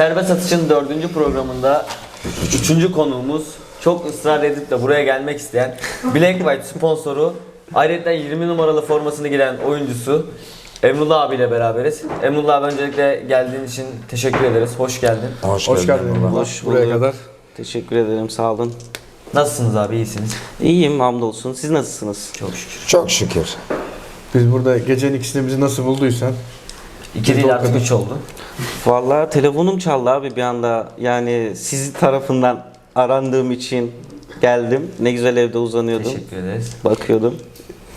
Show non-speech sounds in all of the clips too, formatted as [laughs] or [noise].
Serbest Atış'ın dördüncü programında üçüncü konuğumuz çok ısrar edip de buraya gelmek isteyen Black White sponsoru ayrıca 20 numaralı formasını giyen oyuncusu Emrullah abiyle beraberiz. Emrullah abi öncelikle geldiğin için teşekkür ederiz. Hoş geldin. Hoş, Hoş geldin. Emrullah. Hoş Buraya bulduk. kadar. Teşekkür ederim sağ olun. Nasılsınız abi? İyisiniz. İyiyim hamdolsun. Siz nasılsınız? Çok şükür. Çok şükür. Biz burada gecenin ikisini bizi nasıl bulduysan. İki değil artık üç oldu. Vallahi telefonum çaldı abi bir anda. Yani sizi tarafından arandığım için geldim. Ne güzel evde uzanıyordum. Teşekkür ederiz. Bakıyordum.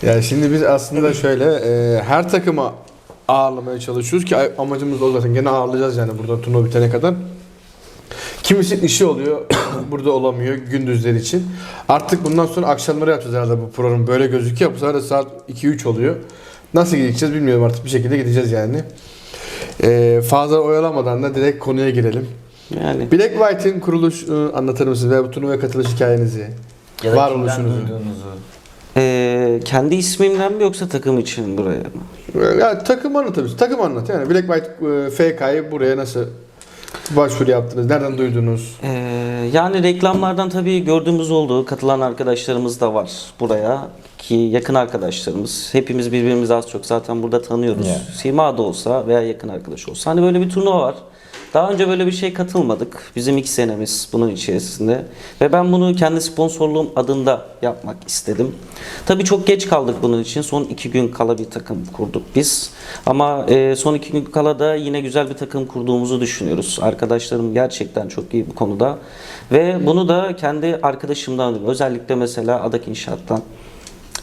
Yani şimdi biz aslında şöyle e, her takıma ağırlamaya çalışıyoruz ki amacımız o zaten. Gene ağırlayacağız yani burada turnuva bitene kadar. Kimisi işi oluyor, [coughs] burada olamıyor gündüzler için. Artık bundan sonra akşamları yapacağız herhalde bu program. Böyle gözüküyor. Bu sefer de saat 2-3 oluyor. Nasıl gideceğiz bilmiyorum artık bir şekilde gideceğiz yani. E, fazla oyalamadan da direkt konuya girelim. Yani Black White'in kuruluş e, anlatır mısınız veya bu turnuvaya katılış hikayenizi? Ya da Var oluşunuzu. eee, kendi ismimden mi yoksa takım için buraya mı? Ya takım anlatabiliriz. Takım anlat yani. Black White e, FK'yı buraya nasıl başvuru yaptınız? Nereden duydunuz? Eee, yani reklamlardan tabii gördüğümüz oldu. Katılan arkadaşlarımız da var buraya. Ki yakın arkadaşlarımız. Hepimiz birbirimizi az çok zaten burada tanıyoruz. Yeah. Sima da olsa veya yakın arkadaş olsa. Hani böyle bir turnuva var. Daha önce böyle bir şey katılmadık. Bizim ilk senemiz bunun içerisinde. Ve ben bunu kendi sponsorluğum adında yapmak istedim. Tabii çok geç kaldık bunun için. Son iki gün kala bir takım kurduk biz. Ama e, son iki gün kala da yine güzel bir takım kurduğumuzu düşünüyoruz. Arkadaşlarım gerçekten çok iyi bu konuda. Ve bunu da kendi arkadaşımdan. Özellikle mesela Adak İnşaat'tan.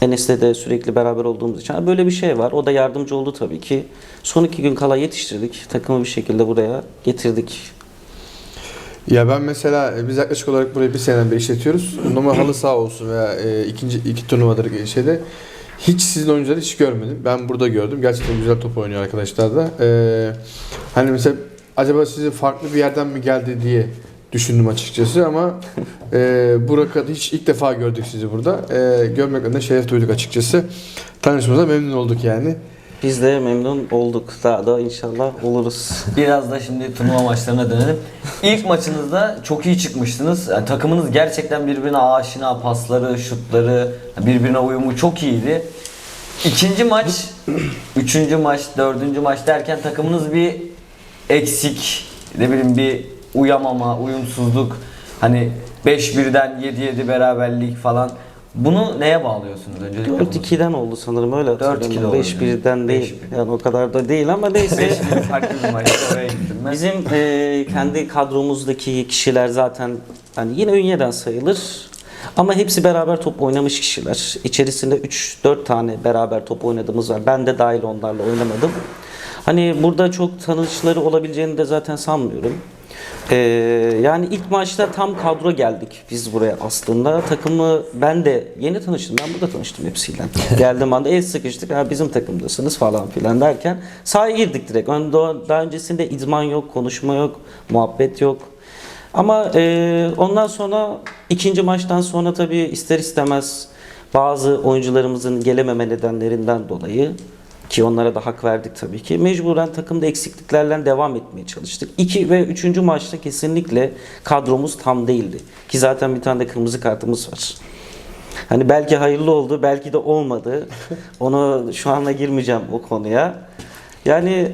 Enes'le de sürekli beraber olduğumuz için böyle bir şey var. O da yardımcı oldu tabii ki. Son iki gün kala yetiştirdik. Takımı bir şekilde buraya getirdik. Ya ben mesela e, biz yaklaşık olarak burayı bir seneden beri işletiyoruz. Normal halı saha olsun veya e, ikinci iki turnuvadır şeyde hiç sizin oyuncuları hiç görmedim. Ben burada gördüm. Gerçekten güzel top oynuyor arkadaşlar da. E, hani mesela acaba sizi farklı bir yerden mi geldi diye düşündüm açıkçası ama e, Burak'a hiç ilk defa gördük sizi burada. E, görmekten de şeref duyduk açıkçası. Tanışmamıza memnun olduk yani. Biz de memnun olduk. Daha da inşallah oluruz. Biraz da şimdi turnuva maçlarına dönelim. İlk maçınızda çok iyi çıkmıştınız. Yani takımınız gerçekten birbirine aşina, pasları, şutları, birbirine uyumu çok iyiydi. İkinci maç, üçüncü maç, dördüncü maç derken takımınız bir eksik, ne bileyim bir uyamama, uyumsuzluk. Hani 5-1'den 7-7 beraberlik falan. Bunu neye bağlıyorsunuz öncelikle? bunu? 4-2'den oldu sanırım öyle 4-2'de hatırlıyorum. oldu. 5-1'den değil. 5-1. Yani o kadar da değil ama [laughs] neyse. 5-1 farklı bir maç. Oraya gittim ben. Bizim e, kendi kadromuzdaki kişiler zaten hani yine Ünye'den sayılır. Ama hepsi beraber top oynamış kişiler. İçerisinde 3-4 tane beraber top oynadığımız var. Ben de dahil onlarla oynamadım. Hani burada çok tanışları olabileceğini de zaten sanmıyorum. Ee, yani ilk maçta tam kadro geldik biz buraya aslında. Takımı ben de yeni tanıştım. Ben burada tanıştım hepsiyle. [laughs] Geldim anda el sıkıştık. Ha, bizim takımdasınız falan filan derken sahaya girdik direkt. Daha öncesinde idman yok, konuşma yok, muhabbet yok. Ama e, ondan sonra ikinci maçtan sonra tabii ister istemez bazı oyuncularımızın gelememe nedenlerinden dolayı ki onlara da hak verdik tabii ki. Mecburen takımda eksikliklerle devam etmeye çalıştık. 2 ve 3. maçta kesinlikle kadromuz tam değildi. Ki zaten bir tane de kırmızı kartımız var. Hani belki hayırlı oldu, belki de olmadı. [laughs] Onu şu anda girmeyeceğim o konuya. Yani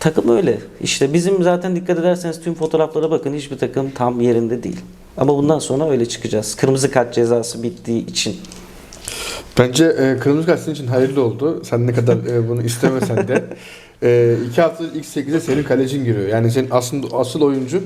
takım öyle. İşte bizim zaten dikkat ederseniz tüm fotoğraflara bakın hiçbir takım tam yerinde değil. Ama bundan sonra öyle çıkacağız. Kırmızı kart cezası bittiği için. Bence e, kırmızı senin için hayırlı oldu. Sen ne kadar e, bunu istemesen de. E, iki hafta ilk 8'e senin kalecin giriyor. Yani senin aslında asıl oyuncun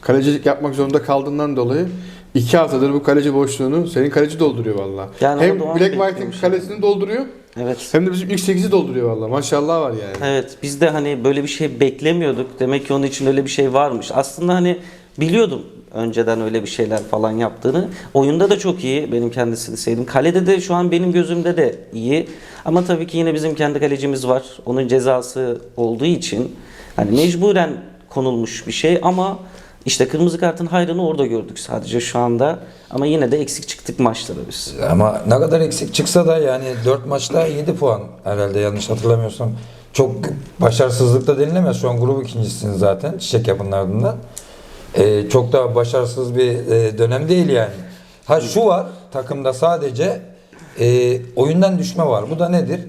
kalecilik yapmak zorunda kaldığından dolayı iki haftadır bu kaleci boşluğunu senin kaleci dolduruyor valla. Yani hem Black White'in kalesini dolduruyor Evet. hem de bizim ilk 8'i dolduruyor valla. Maşallah var yani. Evet biz de hani böyle bir şey beklemiyorduk. Demek ki onun için öyle bir şey varmış. Aslında hani biliyordum önceden öyle bir şeyler falan yaptığını. Oyunda da çok iyi. Benim kendisini sevdim. Kalede de şu an benim gözümde de iyi. Ama tabii ki yine bizim kendi kalecimiz var. Onun cezası olduğu için hani mecburen konulmuş bir şey ama işte kırmızı kartın hayrını orada gördük sadece şu anda. Ama yine de eksik çıktık maçlara biz. Ama ne kadar eksik çıksa da yani 4 maçta 7 puan herhalde yanlış hatırlamıyorsam. çok başarısızlık da denilemez. Şu an grup ikincisiniz zaten Çiçek Yapı'nın ardından. Ee, çok da başarısız bir e, dönem değil yani. Ha şu var takımda sadece e, oyundan düşme var. Bu da nedir?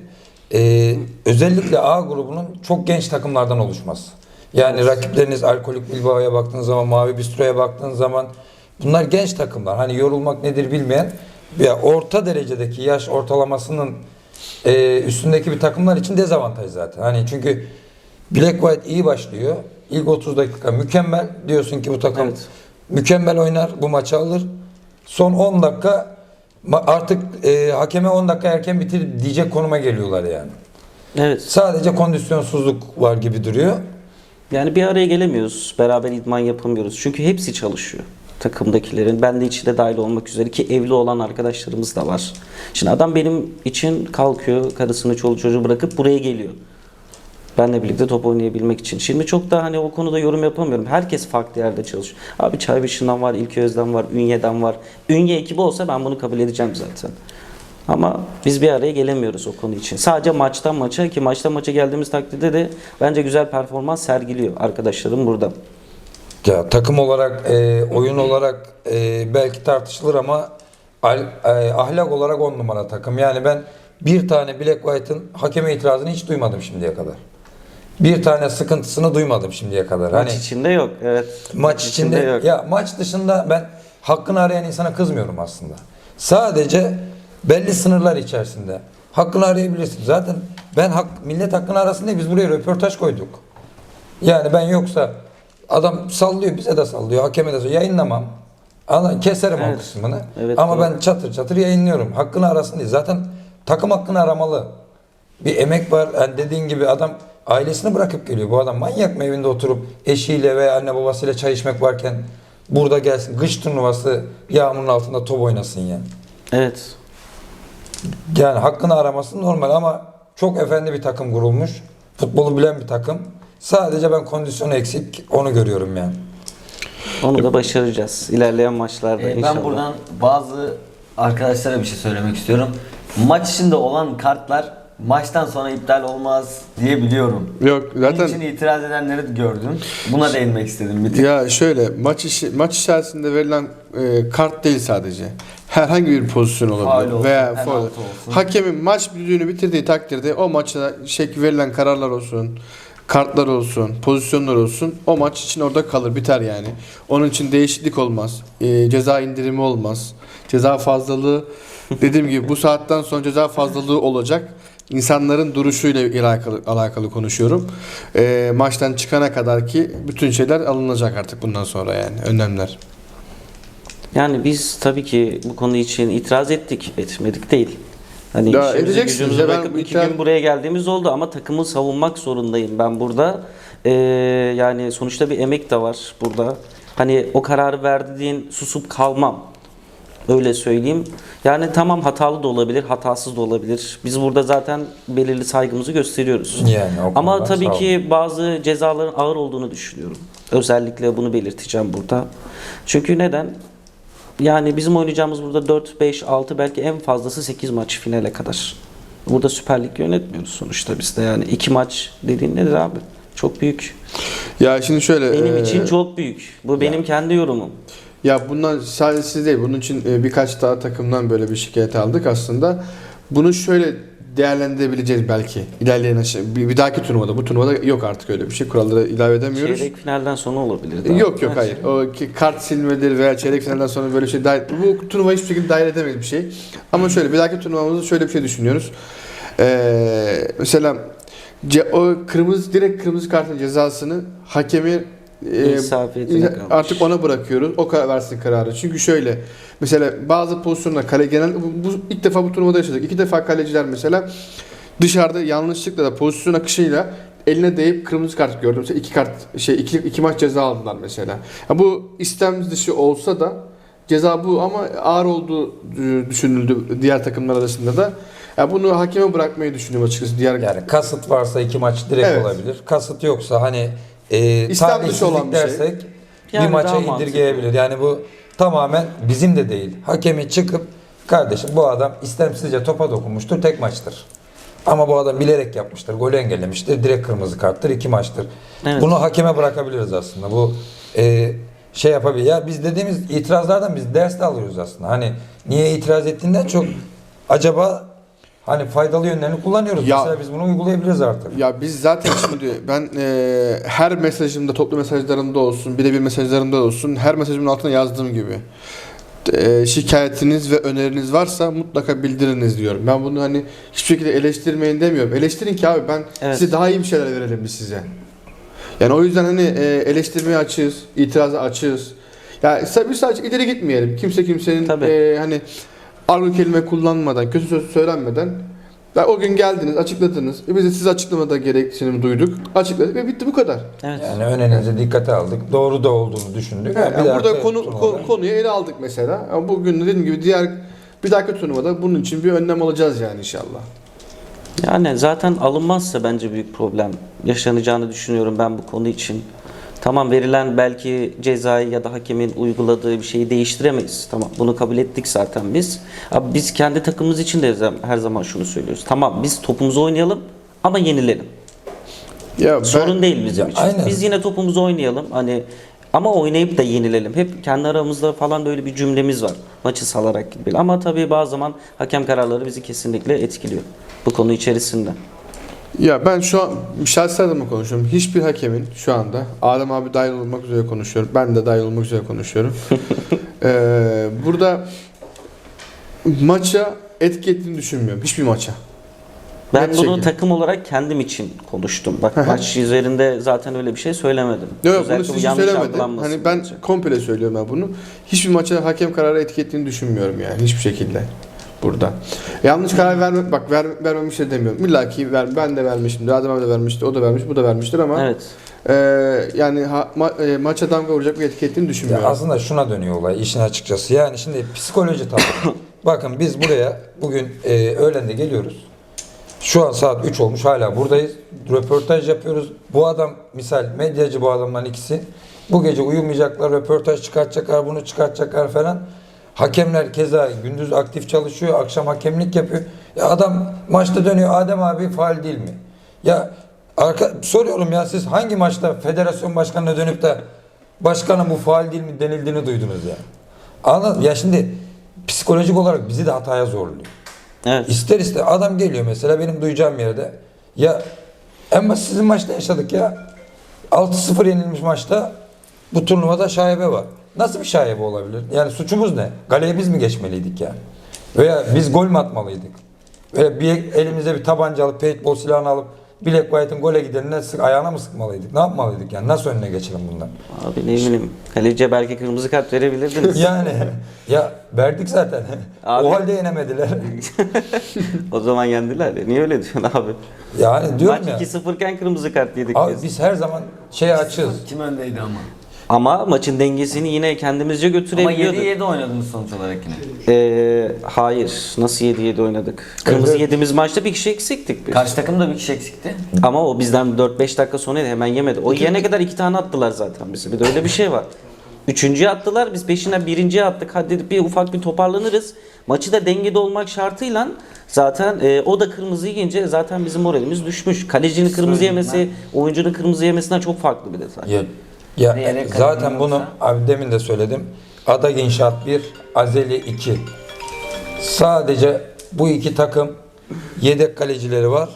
E, özellikle A grubunun çok genç takımlardan oluşması. Yani rakipleriniz Alkolik Bilbao'ya baktığınız zaman, Mavi Bistro'ya baktığınız zaman bunlar genç takımlar. Hani yorulmak nedir bilmeyen ya orta derecedeki yaş ortalamasının e, üstündeki bir takımlar için dezavantaj zaten. Hani çünkü Black White iyi başlıyor. İlk 30 dakika mükemmel. Diyorsun ki bu takım Evet. mükemmel oynar, bu maçı alır. Son 10 dakika artık e, hakeme 10 dakika erken bitir diyecek konuma geliyorlar yani. Evet. Sadece kondisyonsuzluk var gibi duruyor. Yani bir araya gelemiyoruz. Beraber idman yapamıyoruz. Çünkü hepsi çalışıyor. Takımdakilerin. Ben de içinde dahil olmak üzere ki evli olan arkadaşlarımız da var. Şimdi adam benim için kalkıyor. Karısını, çoluğu çocuğu bırakıp buraya geliyor. Benle birlikte top oynayabilmek için. Şimdi çok da hani o konuda yorum yapamıyorum. Herkes farklı yerde çalışıyor. Abi Çaybaşı'ndan var, İlköz'den var, Ünye'den var. Ünye ekibi olsa ben bunu kabul edeceğim zaten. Ama biz bir araya gelemiyoruz o konu için. Sadece maçtan maça ki maçtan maça geldiğimiz takdirde de bence güzel performans sergiliyor arkadaşlarım burada. Ya takım olarak, e, oyun olarak e, belki tartışılır ama al- e, ahlak olarak on numara takım. Yani ben bir tane Black White'ın hakeme itirazını hiç duymadım şimdiye kadar. Bir tane sıkıntısını duymadım şimdiye kadar. Maç Hani içinde yok. Evet. maç içinde yok. ya maç dışında ben hakkını arayan insana kızmıyorum aslında. Sadece belli sınırlar içerisinde hakkını arayabilirsin. Zaten ben hak millet hakkını arasın diye biz buraya röportaj koyduk. Yani ben yoksa adam sallıyor bize de sallıyor hakeme de sallıyor yayınlamam. Keserim Evet. o kısmını. Evet, Ama doğru. ben çatır çatır yayınlıyorum. Hakkını arasın diye. Zaten takım hakkını aramalı. Bir emek var. Yani dediğin gibi adam ailesini bırakıp geliyor. Bu adam manyak mı evinde oturup eşiyle veya anne babasıyla çay içmek varken burada gelsin kış turnuvası yağmurun altında top oynasın yani. Evet. Yani hakkını araması normal ama çok efendi bir takım kurulmuş. Futbolu bilen bir takım. Sadece ben kondisyonu eksik onu görüyorum yani. Onu da başaracağız ilerleyen maçlarda Ee, inşallah. ben buradan bazı arkadaşlara bir şey söylemek istiyorum. Maç içinde olan kartlar maçtan sonra iptal olmaz diye biliyorum. Yok Bunun için zaten itiraz edenleri gördüm. Buna değinmek istedim bir tık. ya şöyle maç işi, maç içerisinde verilen e, kart değil sadece. Herhangi bir pozisyon olabilir olsun, veya faul. Hakemin maç düdüğünü bitirdiği takdirde o maçta şekil verilen kararlar olsun, kartlar olsun, pozisyonlar olsun o maç için orada kalır biter yani. Onun için değişiklik olmaz. e, ceza indirimi olmaz. Ceza fazlalığı dediğim gibi bu saatten sonra ceza fazlalığı olacak. İnsanların duruşuyla alakalı, alakalı konuşuyorum. E, maçtan çıkana kadar ki bütün şeyler alınacak artık bundan sonra yani önlemler. Yani biz tabii ki bu konu için itiraz ettik, etmedik değil. Hani Ya edeceksiniz ya, ben iki itiraz- gün buraya geldiğimiz oldu ama takımı savunmak zorundayım ben burada. Ee, yani sonuçta bir emek de var burada. Hani o kararı verdiğin susup kalmam. Öyle söyleyeyim. Yani tamam hatalı da olabilir, hatasız da olabilir. Biz burada zaten belirli saygımızı gösteriyoruz. Yani Ama tabii ki bazı cezaların ağır olduğunu düşünüyorum. Özellikle bunu belirteceğim burada. Çünkü neden? Yani bizim oynayacağımız burada 4, 5, 6 belki en fazlası 8 maç finale kadar. Burada Süper Lig yönetmiyoruz sonuçta biz de yani. iki maç dediğin nedir abi? Çok büyük. Ya şimdi şöyle Benim e, için çok büyük. Bu benim kendi yorumum. Ya bundan sadece siz değil. Bunun için e, birkaç daha takımdan böyle bir şikayet aldık aslında. Bunu şöyle değerlendirebileceğiz belki ilerleyen aşağı, bir, bir dahaki turnuvada. Bu turnuvada yok artık öyle bir şey. Kuralları ilave edemiyoruz. Çeyrek finalden sonra olabilir. daha. Yok yok hayır. O ki kart silmedir veya çeyrek finalden sonra böyle şey dahil. Bu turnuva hiçbir şekilde dahil edemeyiz bir şey. Ama şöyle bir dahaki turnuvamızda şöyle bir şey düşünüyoruz. Ee, mesela ce- o kırmızı direkt kırmızı kartın cezasını hakemi e, İnsafiyetine kalmış. artık ona bırakıyoruz. O karar versin kararı. Çünkü şöyle mesela bazı pozisyonlar kale genel bu, bu ilk defa bu turnuvada yaşadık. İki defa kaleciler mesela dışarıda yanlışlıkla da pozisyon akışıyla eline değip kırmızı kart gördüm. Mesela iki kart şey iki, iki maç ceza aldılar mesela. Ya bu istem dışı olsa da ceza bu ama ağır olduğu e, düşünüldü diğer takımlar arasında da. Ya bunu hakeme bırakmayı düşünüyorum açıkçası diğer Yani kasıt varsa iki maç direkt Evet. olabilir. Kasıt yoksa hani e, İstem dışı talihsizlik olan bir şey. dersek Yani bir maça daha mantıklı. indirgeyebilir. Yani bu tamamen bizim de değil. Hakemi çıkıp kardeşim bu adam istemsizce topa dokunmuştur tek maçtır. Ama bu adam bilerek yapmıştır. Golü engellemiştir. Direkt kırmızı karttır. iki maçtır. Evet. Bunu hakeme bırakabiliriz aslında. Bu e, şey yapabilir. Ya biz dediğimiz itirazlardan biz ders de alıyoruz aslında. Hani niye itiraz ettiğinden çok acaba hani faydalı yönlerini kullanıyoruz. Ya- Mesela biz bunu uygulayabiliriz artık. Ya biz zaten şimdi ben e, her mesajımda toplu mesajlarımda olsun birebir mesajlarımda olsun her mesajımın altına yazdığım gibi e, şikayetiniz ve öneriniz varsa mutlaka bildiriniz diyorum. Ben bunu hani hiçbir şekilde eleştirmeyin demiyorum. Eleştirin ki abi ben Evet. size daha iyi bir şeyler verelim biz size. Yani o yüzden hani e, eleştirmeye açığız, itiraza açığız. Ya sa- biz sadece ileri gitmeyelim. Kimse kimsenin Tabii. e, hani argo kelime kullanmadan, kötü söz söylenmeden ya o gün geldiniz, açıkladınız. E biz de siz açıklamada gereksinimi duyduk. Açıkladık ve bitti bu kadar. Evet. Yani önerinizi dikkate aldık. Doğru da olduğunu düşündük. Yani Bir burada konu, turnuvada- ko- konuyu ele aldık mesela. Ama bugün dediğim gibi diğer bir dahaki turnuvada bunun için bir önlem alacağız yani inşallah. Yani zaten alınmazsa bence büyük problem yaşanacağını düşünüyorum ben bu konu için. Tamam verilen belki cezayı ya da hakemin uyguladığı bir şeyi değiştiremeyiz. Tamam bunu kabul ettik zaten biz. Abi biz kendi takımımız için de her zaman şunu söylüyoruz. Tamam biz topumuzu oynayalım ama yenilelim. Ya ben, Sorun değil bizim için. aynen. Biz yine topumuzu oynayalım. Hani ama oynayıp da yenilelim. Hep kendi aramızda falan böyle bir cümlemiz var. Maçı salarak gibi. Ama tabii bazı zaman hakem kararları bizi kesinlikle etkiliyor. Bu konu içerisinde. Ya ben şu an şahsi adıma konuşuyorum. Hiçbir hakemin şu anda Adem abi dahil olmak üzere konuşuyorum. Ben de dahil olmak üzere konuşuyorum. [laughs] Ee, burada maça etki ettiğini düşünmüyorum. Hiçbir maça. Ben Net bunu şekilde. takım olarak kendim için konuştum. Bak maç üzerinde zaten öyle bir şey söylemedim. Yok yok bunu siz yanlış söylemedim. Hani ben bence. komple söylüyorum ben bunu. Hiçbir maça hakem kararı etki ettiğini düşünmüyorum yani hiçbir şekilde burada. Yanlış karar verme bak ver, vermemiş de demiyorum. İlla ki ver, ben de vermişimdir. Adem abi de vermiştir. O da vermiş, bu da vermiştir ama Evet. e, yani ha, ma- e, maça damga vuracak bir etki ettiğini Ya düşünmüyorum. aslında şuna dönüyor olay işin açıkçası. Yani şimdi psikoloji tabii. [coughs] Bakın biz buraya bugün e, öğlende geliyoruz. Şu an saat 3 olmuş hala buradayız. Röportaj yapıyoruz. Bu adam misal medyacı bu adamların ikisi. Bu gece uyumayacaklar, röportaj çıkartacaklar, bunu çıkartacaklar falan. Hakemler keza gündüz aktif çalışıyor, akşam hakemlik yapıyor. Ya adam maçta dönüyor, Adem abi faal değil mi? Ya arka, soruyorum ya siz hangi maçta federasyon başkanına dönüp de başkanım bu faal değil mi denildiğini duydunuz ya. Anladın? Ya şimdi psikolojik olarak bizi de hataya zorluyor. Evet. İster ister adam geliyor mesela benim duyacağım yerde. Ya en basit sizin maçta yaşadık ya. 6-0 yenilmiş maçta bu turnuvada şaibe var. Nasıl bir şaibe olabilir? Yani suçumuz ne? Galeye biz mi geçmeliydik yani? Veya biz gol mü atmalıydık? Veya bir elimize bir tabanca alıp paintball silahını alıp Black White'ın gole gidenine sık ayağına mı sıkmalıydık? Ne yapmalıydık yani? Nasıl önüne geçelim bundan? Abi ne bileyim. Kaleciye belki kırmızı kart verebilirdiniz. [laughs] Yani ya verdik zaten. [laughs] Abi- o halde yenemediler. [laughs] o zaman yendiler ya. Niye öyle diyorsun abi? yani diyorum Maç ya. 2-0 iken kırmızı kart yedik Abi biz. biz her zaman şeye açığız. Kim öndeydi ama? Ama maçın dengesini yine kendimizce Ama götürebiliyorduk. 7-7 oynadınız sonuç olarak yine. Ee, hayır. Nasıl 7-7 oynadık? Kırmızı Evet. yediğimiz maçta bir kişi eksiktik biz. Karşı takım da bir kişi eksikti. Ama o bizden 4-5 dakika sonra hemen yemedi. O yene kadar iki tane attılar zaten bize. Bir de öyle bir şey var. Üçüncüye attılar. Biz peşinden birinciye attık. Hadi dedik bir ufak bir toparlanırız. Maçı da dengede olmak şartıyla zaten e, o da kırmızı yiyince zaten bizim moralimiz düşmüş. Kalecinin kırmızı yemesi, oyuncunun kırmızı yemesinden çok farklı bir detay. Ya, ya Diyerek zaten bunu abi demin de söyledim. Adak İnşaat 1, Azeli 2. Sadece bu iki takım yedek kalecileri var.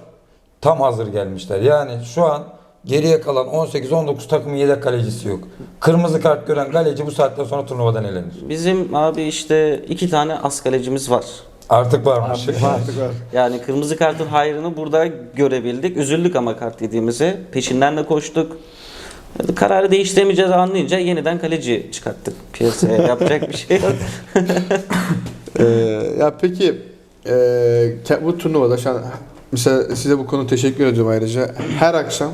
Tam hazır gelmişler. Yani şu an geriye kalan 18-19 takımın yedek kalecisi yok. Kırmızı kart gören kaleci bu saatten sonra turnuvadan elenir. Bizim abi işte iki tane as kalecimiz var. Artık varmış. Artık var. Yani kırmızı kartın hayrını burada görebildik. Üzüldük ama kart yediğimize. Peşinden de koştuk. Kararı değiştiremeyeceğiz anlayınca yeniden kaleci çıkarttık piyasaya. [laughs] Yapacak bir şey yok. [laughs] Ee, ya peki e, bu turnuvada şu an mesela size bu konu teşekkür ediyorum ayrıca. Her akşam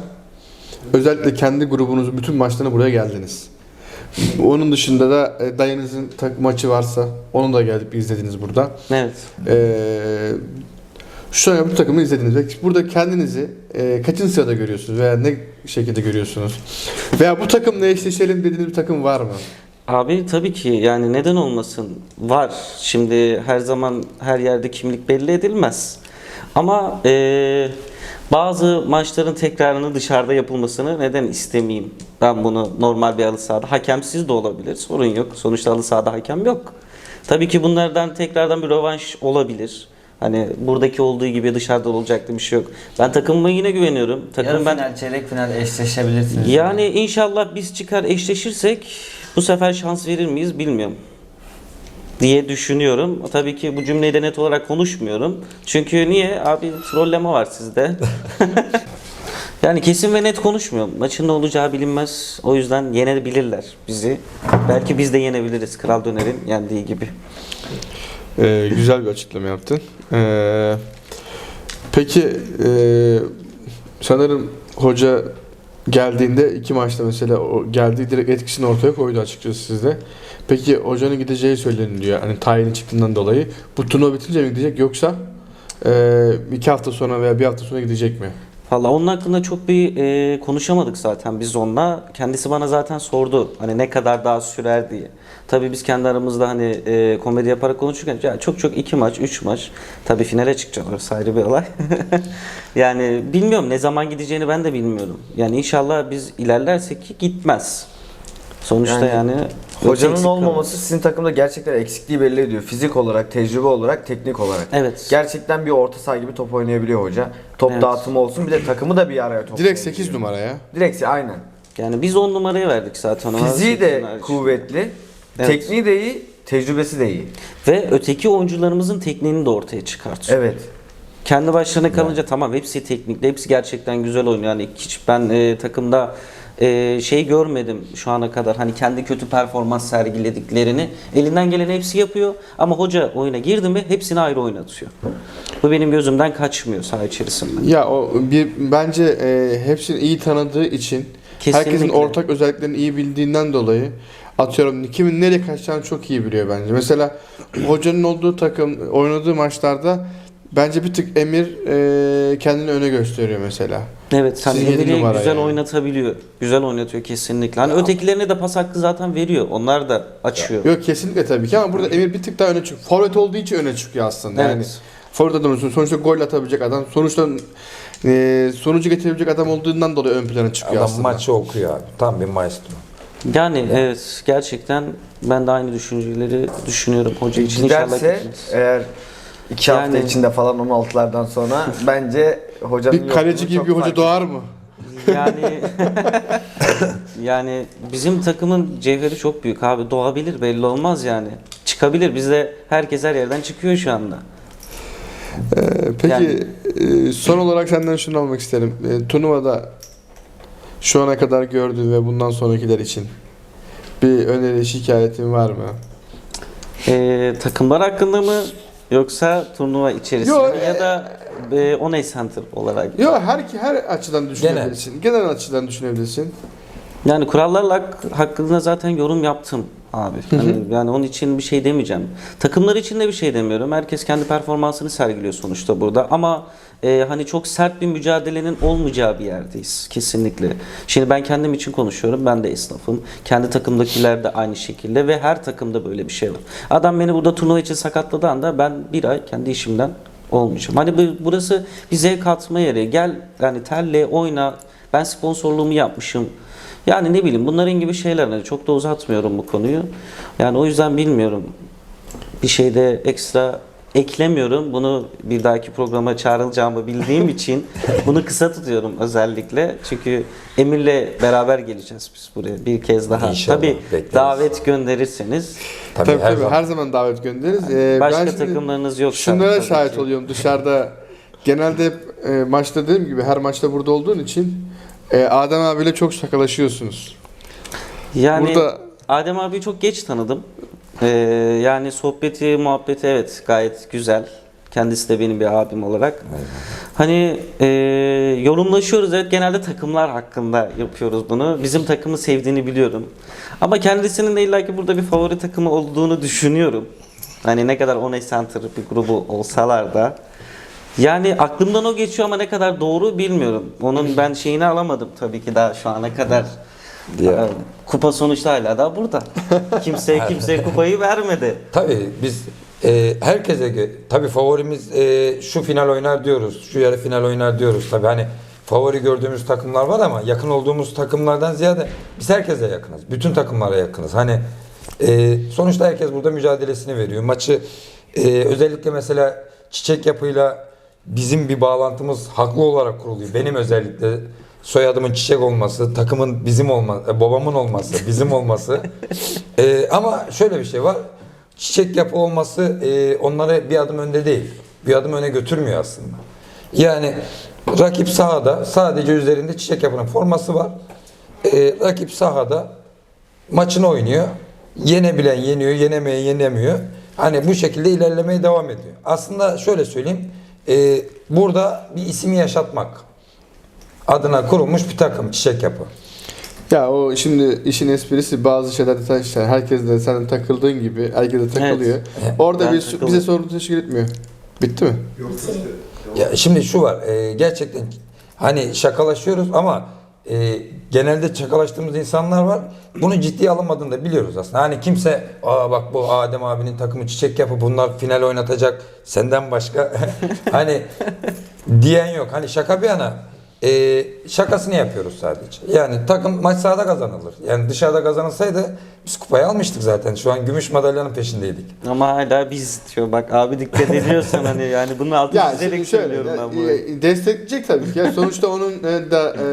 özellikle kendi grubunuzun bütün maçlarına buraya geldiniz. Onun dışında da e, dayınızın maçı varsa onu da gelip izlediniz burada. evet. Ee, şu an bu takımı izlediniz burada kendinizi e, kaçıncı sırada görüyorsunuz veya ne şekilde görüyorsunuz? Veya bu takımla eşleşelim dediğiniz bir takım var mı? Abi tabii ki yani neden olmasın var. Şimdi her zaman her yerde kimlik belli edilmez. Ama eee, bazı maçların tekrarını dışarıda yapılmasını neden istemeyeyim? Ben bunu normal bir halı sahada hakemsiz de olabilir. Sorun yok. Sonuçta halı sahada hakem yok. Tabii ki bunlardan tekrardan bir rövanş olabilir. Hani buradaki olduğu gibi dışarıda olacak diye bir şey yok. Ben takımıma yine güveniyorum. Yarı Takım ben final, çeyrek final eşleşebilirsiniz. yani inşallah biz çıkar eşleşirsek bu sefer şans verir miyiz bilmiyorum diye düşünüyorum. Tabii ki bu cümleyi de net olarak konuşmuyorum. Çünkü niye? Abi trolleme var sizde. [laughs] yani kesin ve net konuşmuyorum. Maçın ne olacağı bilinmez. O yüzden yenebilirler bizi. Belki biz de yenebiliriz Kral Döner'in yendiği gibi. Ee, güzel bir açıklama yaptın. Ee, peki e, sanırım hoca geldiğinde iki maçta mesela o geldiği direkt etkisini ortaya koydu açıkçası sizde. Peki hocanın gideceği söyleniliyor. Hani tayinin çıktığından dolayı. Bu turnuva bitince mi gidecek yoksa e, iki hafta sonra veya bir hafta sonra gidecek mi? Valla onun hakkında çok bir e, konuşamadık zaten biz onunla. Kendisi bana zaten sordu hani ne kadar daha sürer diye. Tabii biz kendi aramızda hani e, komedi yaparak konuşurken ya çok çok iki maç, üç maç. Tabii finale çıkacak orası ayrı bir olay. [laughs] yani bilmiyorum ne zaman gideceğini ben de bilmiyorum. Yani inşallah biz ilerlersek ki gitmez. Sonuçta Yani yani, Hocanın olmaması sizin takımda gerçekten eksikliği belli ediyor. Fizik olarak, tecrübe olarak, teknik olarak. Evet. Gerçekten bir orta saha gibi top oynayabiliyor hoca. Top Evet. dağıtımı olsun bir de takımı da bir araya top. Direkt 8 numara ya. Direkt aynen. Yani biz on numaraya verdik zaten. ona. Fiziği de kuvvetli, Evet. tekniği de iyi, tecrübesi de iyi. Ve öteki oyuncularımızın tekniğini de ortaya çıkartıyor. Evet. Kendi başlarına kalınca tamam hepsi teknikli, hepsi gerçekten güzel oynuyor. Yani hiç ben e, takımda e, şey görmedim şu ana kadar. Hani kendi kötü performans sergilediklerini. Elinden gelen hepsi yapıyor ama hoca oyuna girdi mi hepsini ayrı oynatıyor. Bu benim gözümden kaçmıyor saha içerisinde. Ya o bir bence e, hepsini iyi tanıdığı için herkesin Kesinlikle. ortak özelliklerini iyi bildiğinden dolayı atıyorum kimin nereye kaçacağını çok iyi biliyor bence. Mesela hocanın olduğu takım oynadığı maçlarda bence bir tık Emir e, kendini öne gösteriyor mesela. Evet, numara güzel yani. oynatabiliyor. Güzel oynatıyor kesinlikle. Hani ötekilerine de pas hakkı zaten veriyor. Onlar da açıyor. Yok kesinlikle tabii ki ama burada Emir bir tık daha öne çıkıyor. Forvet olduğu için öne çıkıyor aslında. Yani Evet. forvet adamı sonuçta gol atabilecek adam. Sonuçta e, sonucu getirebilecek adam olduğundan dolayı ön plana çıkıyor Adam aslında. maçı okuyor abi. Tam bir maestro. Yani evet gerçekten ben de aynı düşünceleri düşünüyorum hoca için inşallah Giderse eğer iki hafta Yani- içinde falan 16'lardan sonra [laughs] bence hocanın Bir kaleci yokluğu gibi çok bir hoca fark doğar mı? Yani [laughs] yani bizim takımın cevheri çok büyük abi doğabilir belli olmaz yani. Çıkabilir bizde herkes her yerden çıkıyor şu anda. Ee, peki Yani- e, son olarak senden şunu almak isterim. E, turnuvada şu ana kadar gördüğün ve bundan sonrakiler için bir öneri şikayetin var mı? Ee, takımlar hakkında mı yoksa turnuva içerisinde Yo, ya da e, Oney Center olarak? Yok her her açıdan düşünebilirsin. Genel, açıdan düşünebilirsin. Yani kurallarla hak- hakkında zaten yorum yaptım abi. Hani yani onun için bir şey demeyeceğim. Takımlar için de bir şey demiyorum. Herkes kendi performansını sergiliyor sonuçta burada. Ama e, hani çok sert bir mücadelenin olmayacağı bir yerdeyiz kesinlikle. Şimdi ben kendim için konuşuyorum. Ben de esnafım. Kendi takımdakiler de aynı şekilde ve her takımda böyle bir şey var. Adam beni burada turnuva için sakatladığı anda ben bir ay kendi işimden olmayacağım. Hani bu- burası bir zevk atma yeri. Gel yani terle oyna. Ben sponsorluğumu yapmışım. Yani ne bileyim bunların gibi şeyler hani çok da uzatmıyorum bu konuyu. Yani o yüzden bilmiyorum. Bir şeyde ekstra eklemiyorum. Bunu bir dahaki programa çağrılacağımı bildiğim [laughs] için bunu kısa tutuyorum özellikle. Çünkü Emir'le beraber geleceğiz biz buraya bir kez daha. İnşallah, Tabii bekleriz. davet gönderirseniz Tabii, Tabii her tabii zaman. her zaman davet göndeririz. Ee, başka ben şimdi takımlarınız yoksa. Şunlara şahit ki. oluyorum dışarıda. Genelde hep e, maçta dediğim gibi her maçta burada olduğun için e, Adem abiyle çok şakalaşıyorsunuz. Yani Burada Adem abi çok geç tanıdım. Ee, yani sohbeti, muhabbeti evet gayet güzel. Kendisi de benim bir abim olarak. Hani e, yorumlaşıyoruz evet genelde takımlar hakkında yapıyoruz bunu. Bizim takımı sevdiğini biliyorum. Ama kendisinin de illaki burada bir favori takımı olduğunu düşünüyorum. Hani ne kadar Oney Center bir grubu olsalar da. Yani aklımdan o geçiyor ama ne kadar doğru bilmiyorum. Onun ben şeyini alamadım tabii ki daha şu ana kadar. Ya. Ee, Kupa sonuçta hala da burada. [laughs] Kimse kimseye kupayı vermedi. Tabii biz e, herkese tabii favorimiz e, şu final oynar diyoruz. Şu yarı final oynar diyoruz. Tabii hani favori gördüğümüz takımlar var ama yakın olduğumuz takımlardan ziyade biz herkese yakınız. Bütün takımlara yakınız. Hani e, sonuçta herkes burada mücadelesini veriyor. Maçı e, özellikle mesela çiçek yapıyla bizim bir bağlantımız haklı olarak kuruluyor. Benim özellikle soyadımın çiçek olması, takımın bizim olması, babamın olması, bizim olması. [laughs] E, ama şöyle bir şey var. Çiçek yapı olması e, onları bir adım önde değil. Bir adım öne götürmüyor aslında. Yani rakip sahada sadece üzerinde çiçek yapının forması var. E, rakip sahada maçını oynuyor. Yenebilen yeniyor, yenemeyen yenemiyor. Hani bu şekilde ilerlemeye devam ediyor. Aslında şöyle söyleyeyim. E, burada bir ismi yaşatmak adına kurulmuş bir takım çiçek yapı. Ya o şimdi işin esprisi bazı şeylerde sen işte herkes de senin takıldığın gibi herkes de takılıyor. Evet. Orada Ben bir, takılıyorum. bize sorun teşkil etmiyor. Bitti mi? Ya şimdi şu var. e, gerçekten hani şakalaşıyoruz ama e, genelde şakalaştığımız insanlar var. Bunu ciddiye alınmadığını da biliyoruz aslında. Hani kimse aa bak bu Adem abinin takımı çiçek yapı bunlar final oynatacak senden başka [laughs] hani diyen yok. Hani şaka bir yana e, şakasını yapıyoruz sadece. Yani takım maç sahada kazanılır. Yani dışarıda kazanılsaydı biz kupayı almıştık zaten. Şu an gümüş madalyanın peşindeydik. Ama hala biz diyor bak abi dikkat ediyorsan hani yani bunun altını Ya çizerek söylüyorum ya, ben bunu. e, destekleyecek tabii ki. Yani sonuçta onun e, da e,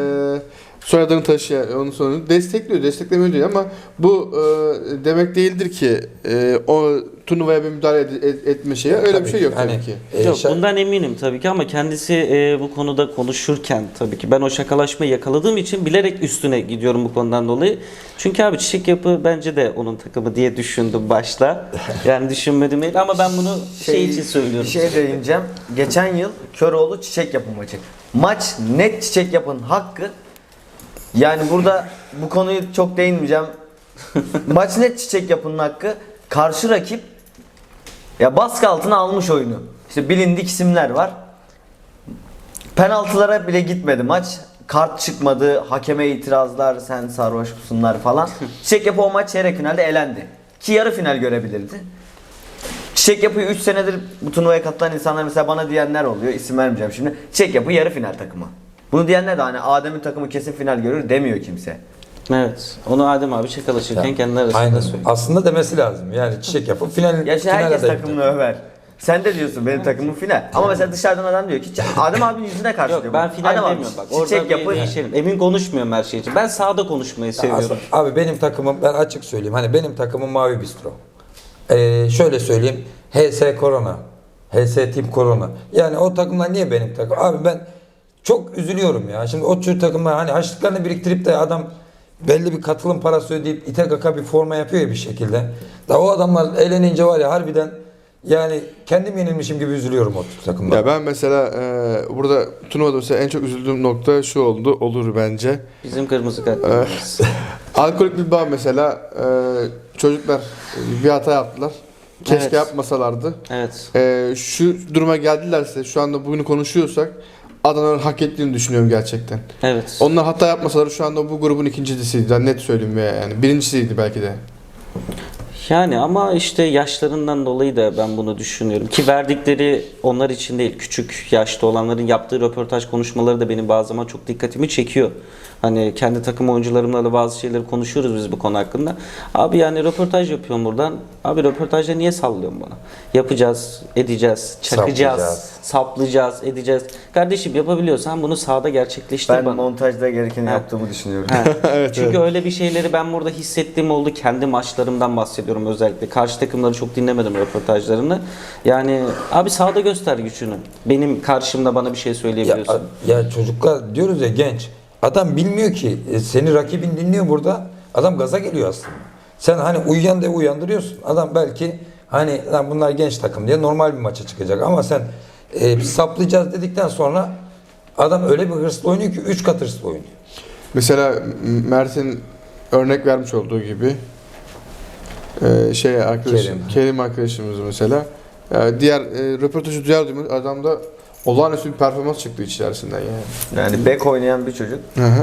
soyadını taşıyan onun sonunu destekliyor, desteklemiyor değil ama bu e, demek değildir ki e, o turnuvaya bir müdahale ed- ed- etme şeye öyle bir Tabii şey ki. yok Hani, tabii ki. e, Yok şa- bundan eminim tabii ki ama kendisi e, bu konuda konuşurken tabii ki ben o şakalaşmayı yakaladığım için bilerek üstüne gidiyorum bu konudan dolayı. Çünkü abi çiçek yapı bence de onun takımı diye düşündüm başta. [laughs] Yani düşünmedim değil ama ben bunu şey, için söylüyorum. Bir şey değineceğim. Geçen yıl Köroğlu çiçek yapı maçı. Maç net çiçek yapın hakkı. Yani burada bu konuyu çok değinmeyeceğim. [laughs] Maç net çiçek yapının hakkı. Karşı rakip ya baskı altına almış oyunu. İşte bilindik isimler var. Penaltılara bile gitmedi maç. Kart çıkmadı, hakeme itirazlar, sen sarhoş musunlar falan. [laughs] Çiçek yapı o maç çeyrek finalde elendi. Ki yarı final görebilirdi. Çiçek yapıyı 3 senedir bu turnuvaya katılan insanlar mesela bana diyenler oluyor. İsim vermeyeceğim şimdi. Çiçek yapı yarı final takımı. Bunu diyenler de hani Adem'in takımı kesin final görür demiyor kimse. Evet. Onu Adem abi şakalaşırken kendi arasında Aynen. söylüyor. Aslında demesi lazım. Yani çiçek yapıp final Ya şimdi herkes adayı. takımını över. Sen de diyorsun benim takımım final. Ama mesela dışarıdan adam diyor ki Adem abinin yüzüne karşı Yok diyor. ben final Adem abi, demiyorum bak. Orada Çiçek bir yapı değişelim. Emin konuşmuyorum her şey için. Ben sahada konuşmayı seviyorum. Aslında- abi benim takımım ben açık söyleyeyim. Hani benim takımım Mavi Bistro. Ee, şöyle söyleyeyim. HS Corona. HS Team Corona. Yani o takımlar niye benim takım? Abi ben çok üzülüyorum ya. Şimdi o tür takımlar hani harçlıklarını biriktirip de adam belli bir katılım parası ödeyip ite kaka bir forma yapıyor ya bir şekilde. Da o adamlar eğlenince var ya harbiden yani kendim yenilmişim gibi üzülüyorum o tür takımlara. Ya ben mesela e, burada turnuvada mesela en çok üzüldüğüm nokta şu oldu, olur bence. Bizim kırmızı kartlarımız. [laughs] Alkolik bir bağ mesela e, çocuklar bir hata yaptılar. Keşke Evet. yapmasalardı. evet. E, şu duruma geldilerse şu anda bugünü konuşuyorsak Adana'nın hak ettiğini düşünüyorum gerçekten. Evet. Onlar hata yapmasalar şu anda bu grubun ikincisiydi. Ben net söyleyeyim ya yani. Birincisiydi belki de. Yani ama işte yaşlarından dolayı da ben bunu düşünüyorum. Ki verdikleri onlar için değil, küçük yaşta olanların yaptığı röportaj konuşmaları da benim bazı zaman çok dikkatimi çekiyor. Hani kendi takım oyuncularımla da bazı şeyleri konuşuyoruz biz bu konu hakkında. Abi yani röportaj yapıyorum buradan. Abi röportajda niye sallıyorsun bana? Yapacağız, edeceğiz, çakacağız, Saplayacağız. saplayacağız, edeceğiz. Kardeşim yapabiliyorsan bunu sahada gerçekleştir ben bana. montajda gerekeni Ha. yaptığımı düşünüyorum. [laughs] Evet, Çünkü öyle bir şeyleri ben burada hissettiğim oldu. Kendi maçlarımdan bahsediyorum özellikle. Karşı takımları çok dinlemedim röportajlarını. Yani abi sahada göster gücünü. Benim karşımda bana bir şey Ya, söyleyebiliyorsun. ya çocuklar diyoruz ya genç. Adam bilmiyor ki. E, seni rakibin dinliyor burada. Adam gaza geliyor aslında. Sen hani uyuyan diye uyandırıyorsun. Adam belki hani lan bunlar genç takım diye normal bir maça çıkacak. Ama sen e, biz saplayacağız dedikten sonra adam öyle bir hırslı oynuyor ki 3 kat hırslı oynuyor. Mesela Mert'in örnek vermiş olduğu gibi e, şey arkadaşım Kerim. Kerim, arkadaşımız mesela e, diğer e, röportajı duyar duymaz adamda olağanüstü bir performans çıktı içerisinden yani. Yani bek oynayan bir çocuk.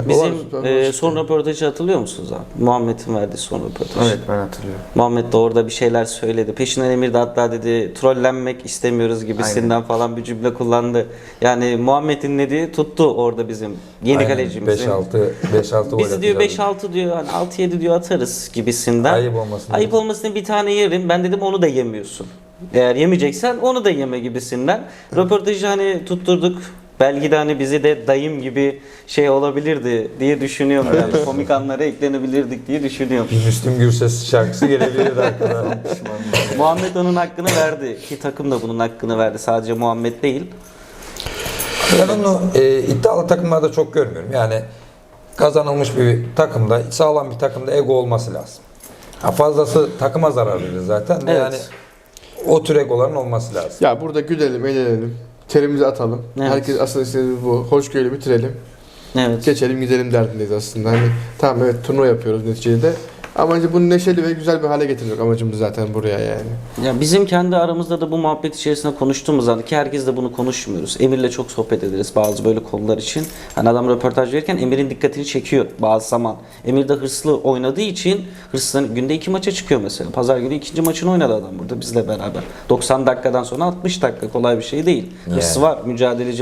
Bizim e, son röportajı hatırlıyor musunuz abi? Muhammed'in verdiği son röportajı. Evet ben hatırlıyorum. Muhammed de orada bir şeyler söyledi. Peşinden Emir de hatta dedi trollenmek istemiyoruz gibisinden falan bir cümle kullandı. Yani Muhammed'in dediği tuttu orada bizim yeni kalecimizin. 5-6 5-6 gol Bizi diyor atacağız. 5-6 diyor hani 6-7 diyor atarız gibisinden. Ayıp olmasın. Ayıp olmasın bir tane yerim. Ben dedim onu da yemiyorsun. Eğer yemeyeceksen onu da yeme gibisinden. Röportajı hani tutturduk. Belki de hani bizi de dayım gibi şey olabilirdi diye düşünüyorum yani. Komik anlara eklenebilirdik diye düşünüyorum. Bir Müslüm Gürses şarkısı gelebilirdi arkadan. [laughs] Muhammed onun hakkını verdi. Ki takım da bunun hakkını verdi. Sadece Muhammed değil. Ben onu e, iddialı takımlarda çok görmüyorum. Yani kazanılmış bir takımda, sağlam bir takımda ego olması lazım. Ha, fazlası takıma zarar verir zaten. Evet. Yani o tür egoların olması lazım. Ya burada gülelim, eğlenelim. Terimizi atalım. Evet. Herkes aslında istediği bu. Hoşgörüyle bitirelim. Evet. Geçelim gidelim derdindeyiz aslında. Hani tamam evet turnuva yapıyoruz neticede. İşte bunu neşeli ve güzel bir hale getirmek amacımız zaten buraya yani. Ya bizim kendi aramızda da bu muhabbet içerisinde konuştuğumuz anda ki herkes de bunu konuşmuyoruz. Emir'le çok sohbet ederiz bazı böyle konular için. Hani adam röportaj verirken Emir'in dikkatini çekiyor bazı zaman. Emir de hırslı oynadığı için hırslı günde iki maça çıkıyor mesela. Pazar günü ikinci maçını oynadı adam burada bizle beraber. 90 dakikadan sonra 60 dakika kolay bir şey değil. Hırsı var, mücadeleci